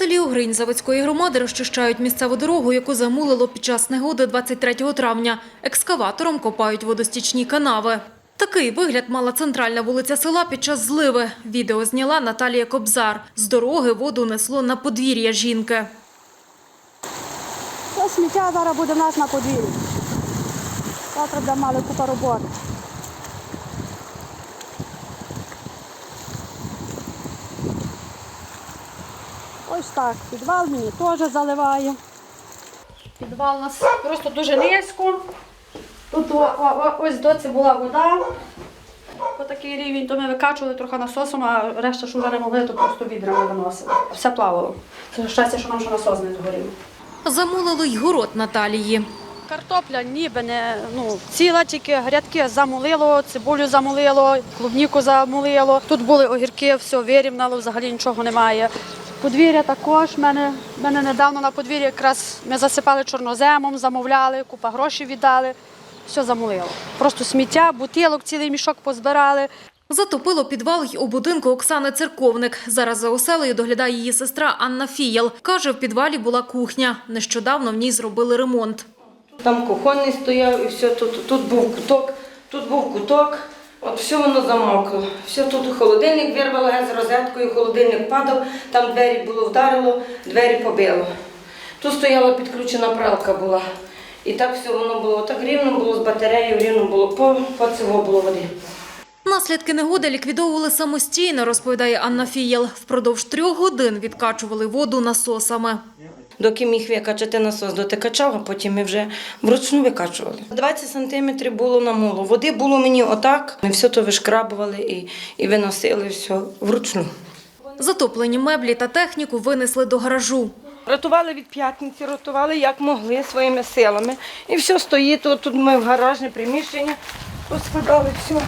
селі Угринь Заводської громади розчищають місцеву дорогу, яку замулило під час негоди 23 травня. Екскаватором копають водостічні канави. Такий вигляд мала центральна вулиця села під час зливи. Відео зняла Наталія Кобзар. З дороги воду несло на подвір'я жінки. Сміття зараз буде в нас на подвір'ї. Завтра мали купа роботи. Так, підвал мені теж заливає. Підвал у нас просто дуже низько. Тут о- о- о- ось доці була вода. По такий рівень, то ми викачували трохи насосом, а решта, що вже не могли, то просто відрами виносили. Все плавало. Це щастя, що нам ще насос не згорів. Замулило й город Наталії. Картопля ніби не ну, ціла, тільки грядки замулило, цибулю замулило, клубніку замулило. Тут були огірки, все вирівняло, взагалі нічого немає. Подвір'я також. Мене, мене недавно на подвір'ї якраз ми засипали чорноземом, замовляли, купа грошей віддали. Все замулило. Просто сміття, бутилок, цілий мішок позбирали. Затопило підвал й у будинку Оксани Церковник. Зараз за оселею доглядає її сестра Анна Фієл. Каже, в підвалі була кухня. Нещодавно в ній зробили ремонт. Там кухонний стояв і все, тут, тут був куток, тут був куток, от все воно замокло. Все тут холодильник вирвало з розеткою, холодильник падав, там двері було вдарило, двері побило. Тут стояла підключена пралка була. І так все воно було так рівно було з батареєю, рівно було по, по цього було води. Наслідки негоди ліквідовували самостійно, розповідає Анна Фієл. Впродовж трьох годин відкачували воду насосами. Доки міг викачати насос, доти качав, а потім ми вже вручну викачували. 20 сантиметрів було на намолу. Води було мені отак. Ми все то вишкрабували і, і виносили все вручну. Затоплені меблі та техніку винесли до гаражу. Рятували від п'ятниці, рятували як могли своїми силами. І все стоїть. От тут ми в гаражне приміщення розкладали все.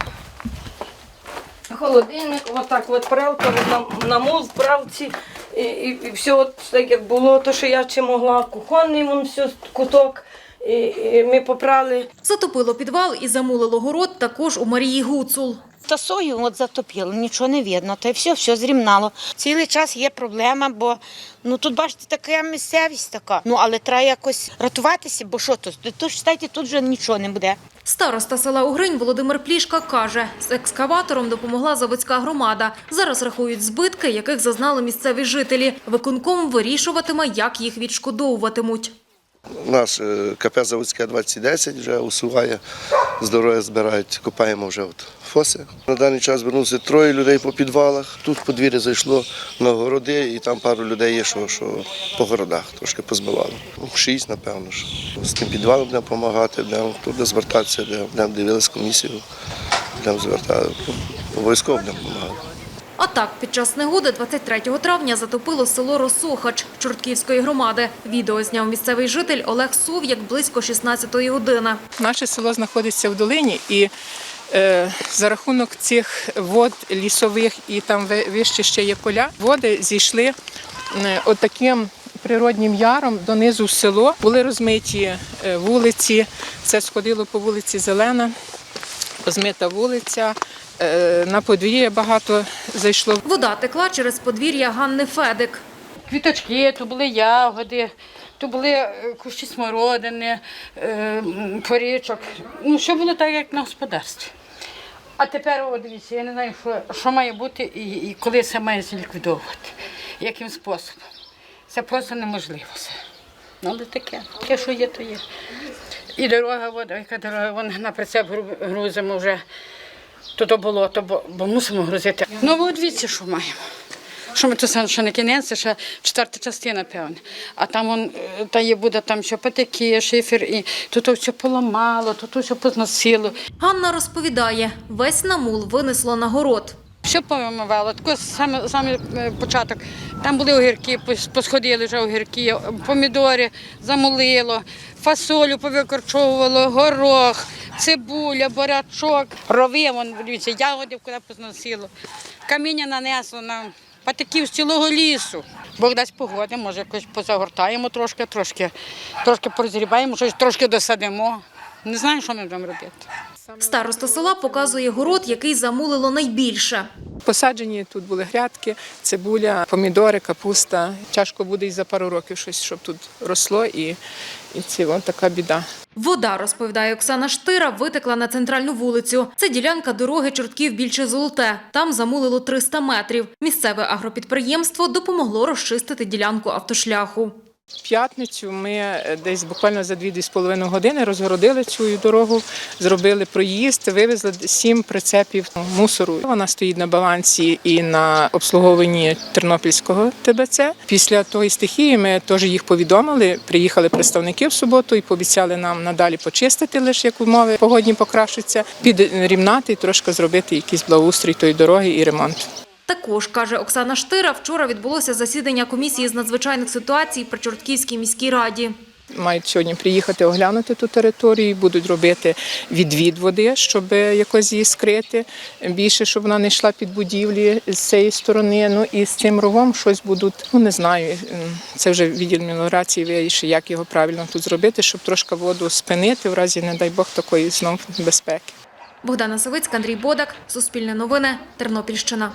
Холодильник, отак от пралка, от нам- намол в пралці. І, і, і все от так як було, то що я чи могла, кухонний вон все, куток. І, і ми попрали. Затопило підвал і замулило город також у Марії Гуцул. Та сою от затопило, нічого не видно, та й все, все зрівнало. Цілий час є проблема, бо ну тут бачите, така місцевість така. Ну але треба якось рятуватися, бо що тут? Тут читайте, тут вже нічого не буде. Староста села Угринь Володимир Плішка каже, з екскаватором допомогла заводська громада. Зараз рахують збитки, яких зазнали місцеві жителі. Виконком вирішуватиме, як їх відшкодовуватимуть. У нас е, КП Заводське 2010 вже усуває, здоров'я збирають, копаємо вже от фоси. На даний час звернувся троє людей по підвалах. Тут в подвір'я зайшло на городи, і там пару людей є, що, що по городах трошки позбивало. Ну, шість, напевно. Що. З тим підвалом будемо допомагати, будемо туди звертатися, будемо дивилися комісію, будемо звертати. Обов'язково будемо допомагати. А так, під час негоди 23 травня затопило село Росохач Чортківської громади. Відео зняв місцевий житель Олег Сов'як близько 16-ї години. Наше село знаходиться в долині, і е, за рахунок цих вод лісових і там вище ще є поля, води зійшли отаким природнім яром донизу в село. Були розмиті е, вулиці, це сходило по вулиці Зелена, розмита вулиця. е, На подвір'я багато зайшло Вода текла через подвір'я Ганни Федик. Квіточки, то були ягоди, то були е, кущі смородини, е, порічок. Ну, що було так, як на господарстві. А тепер, о, дивіться, я не знаю, що, що має бути і, і коли це має зліквідовувати, яким способом. Це просто неможливо. все. Ну, але таке, таке, що є, то є. І дорога, вода, яка дорога, вон на прицеп гру- грузимо вже. То то болото, бо, бо мусимо грузити. Ну, ви дивіться, що маємо. Що ми то саме, що не кінець, це ще четверта частина, певне. А там он, е, та є буде там що патики, шифер, і тут все поламало, тут все позносило. Ганна розповідає, весь намул винесло на город. Все повимивало, тако саме, саме е, початок. Там були огірки, посходили вже огірки, помідори замолило, фасолю повикорчовувало, горох, цибуля, борячок, рови, вон, дивіться, ягоди куди позносило. Каміння нанесло нам. Патиків з цілого лісу. Бог дасть погоди, може якось позагортаємо трошки, трошки, трошки порозрібаємо, щось трошки досадимо. Не знаю, що ми будемо робити. Староста села показує город, який замулило найбільше. Посаджені тут були грядки, цибуля, помідори, капуста. Тяжко буде і за пару років щось, щоб тут росло, і, і це от така біда. Вода, розповідає Оксана Штира, витекла на центральну вулицю. Це ділянка дороги Чортків більше золоте. Там замулило 300 метрів. Місцеве агропідприємство допомогло розчистити ділянку автошляху. В п'ятницю ми е, десь буквально за 2-2,5 години розгородили цю дорогу, зробили проїзд, вивезли сім прицепів мусору. Вона стоїть на балансі і на обслуговуванні Тернопільського ТБЦ. Після тої стихії ми теж їх повідомили. Приїхали представники в суботу і пообіцяли нам надалі почистити, лише як умови погодні покращаться, підрівнати і трошки зробити якийсь благоустрій тої дороги і ремонт. Також, каже Оксана Штира, вчора відбулося засідання комісії з надзвичайних ситуацій при Чортківській міській раді. Мають сьогодні приїхати оглянути ту територію, будуть робити відвід води, щоб якось її скрити. Більше, щоб вона не йшла під будівлі з цієї сторони. Ну і з цим ровом щось будуть. Ну не знаю. Це вже відділ меліорації вирішить, як його правильно тут зробити, щоб трошки воду спинити, в разі, не дай Бог, такої знов безпеки. Богдана Савицька, Андрій Бодак, Суспільне новини, Тернопільщина.